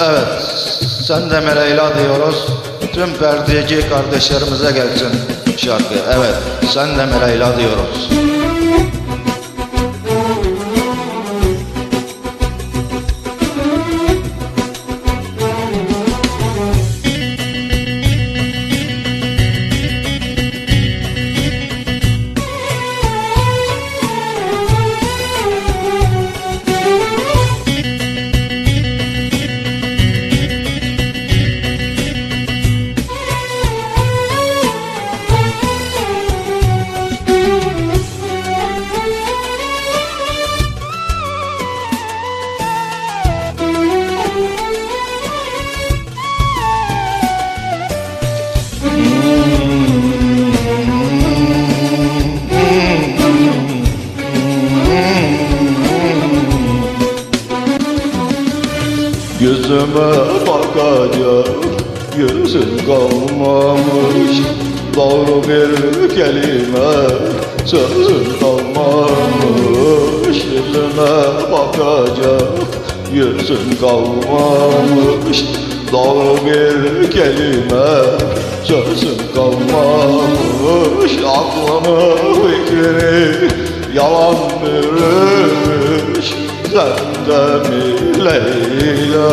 Evet, sen de Leyla diyoruz. Tüm perdeci kardeşlerimize gelsin şarkı. Evet, sen de Leyla diyoruz. Gözüme bakacak yüzün kalmamış. Doğru bir kelime sözün kalmamış. Yüzüme bakacak yüzün kalmamış. Doğru bir kelime sözün kalmamış. Aklını fikrini yalan bürümüş. Sen de mi Leyla.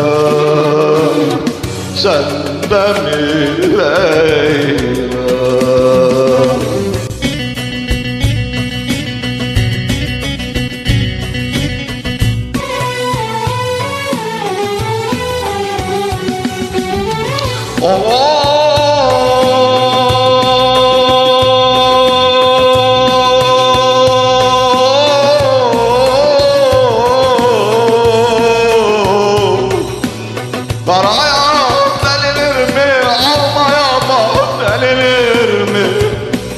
Sen de mi Leyla. Karaya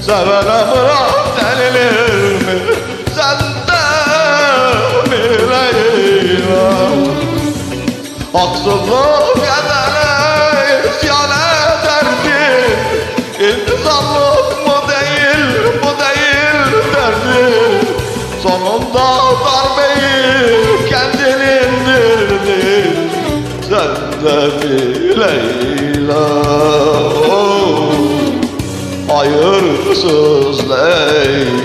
Sevene bırak delilir mi? Sen de mi Leyla? Haksızlık edene isyan ederdi İnsanlık mı değil, bu değil derdi Sonunda darbeyi kendin indirdi Sen de oh, Hayırsız Leyla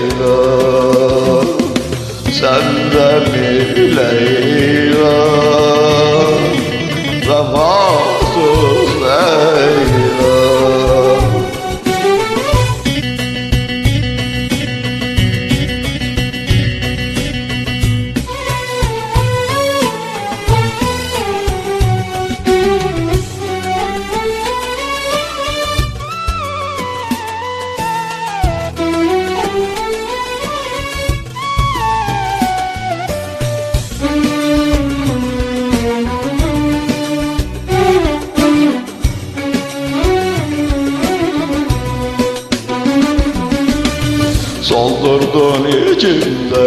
Soldurdun içimde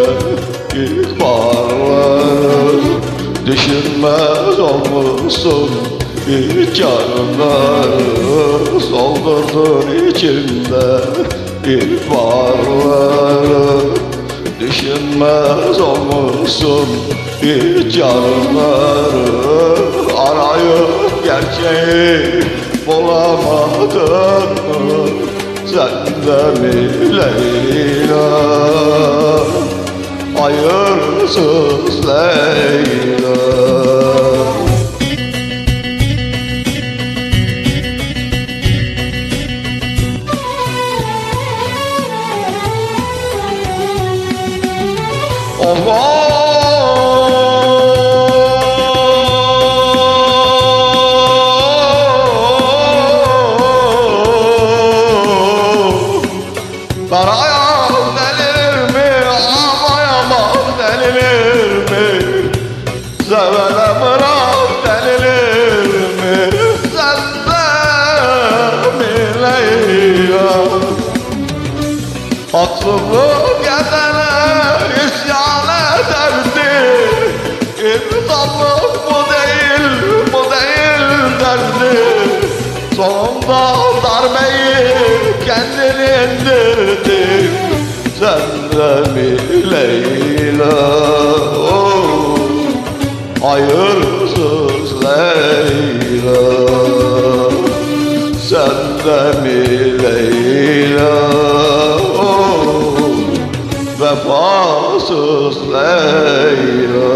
ihbarları Düşünmez olmuşsun hiç yarınları Soldurdun içimde ihbarları Düşünmez olmuşsun hiç yarınları Arayıp gerçeği bulamadın mı? Sen de mi Leyla. Hayırsız Leyla Oh, Mi? Sen de mi Leyla? Haksızlık edene isyan ederdi İnsanlık bu değil, bu değil derdi Sonunda darbeyi kendini indirdi Sen de mi oh, hayırsız Leyla Sen de mi Leyla? Vefasız Leyla